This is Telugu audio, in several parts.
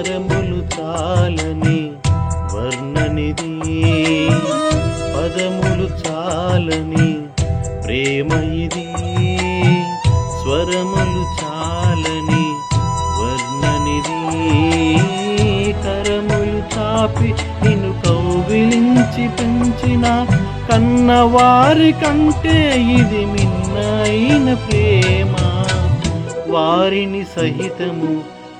స్వరములు చాలని వర్ణనిది. పదములు చాలని ప్రేమ ఇది. స్వరములు చాలని వర్ణనిది. కరములు చాపి నిన్ను కౌగిలించి పెంచిన కన్నవారి కంటే ఇది మిన్నైన ప్రేమ. వారిని సహితము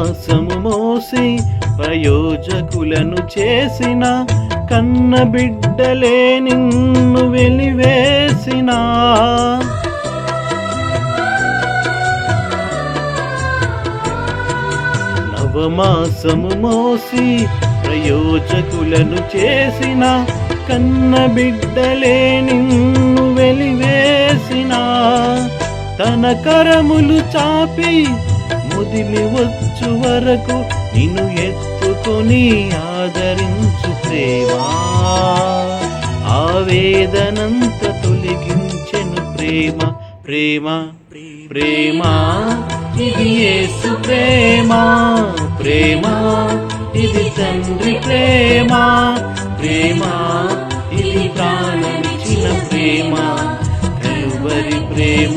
నవమాసము మోసి ప్రయోజకులను చేసిన కన్న బిడ్డలే నిన్ను వెలివేసిన. నవమాసము మోసి ప్రయోజకులను చేసిన కన్న బిడ్డలే నిన్ను వెలివేసిన. తన కరములు చాపి ముదిమి వచ్చు వరకు నిన్ను ఎత్తుకొని ఆదరించు ప్రేమా. ఆవేదనంత తొలగించెను ప్రేమ ప్రేమ ప్రేమ. ఇది యేసు ప్రేమ ప్రేమ. ఇది తండ్రి ప్రేమ ప్రేమ. ఇది ప్రాణమిచ్చిన ప్రేమ కలువరి ప్రేమ.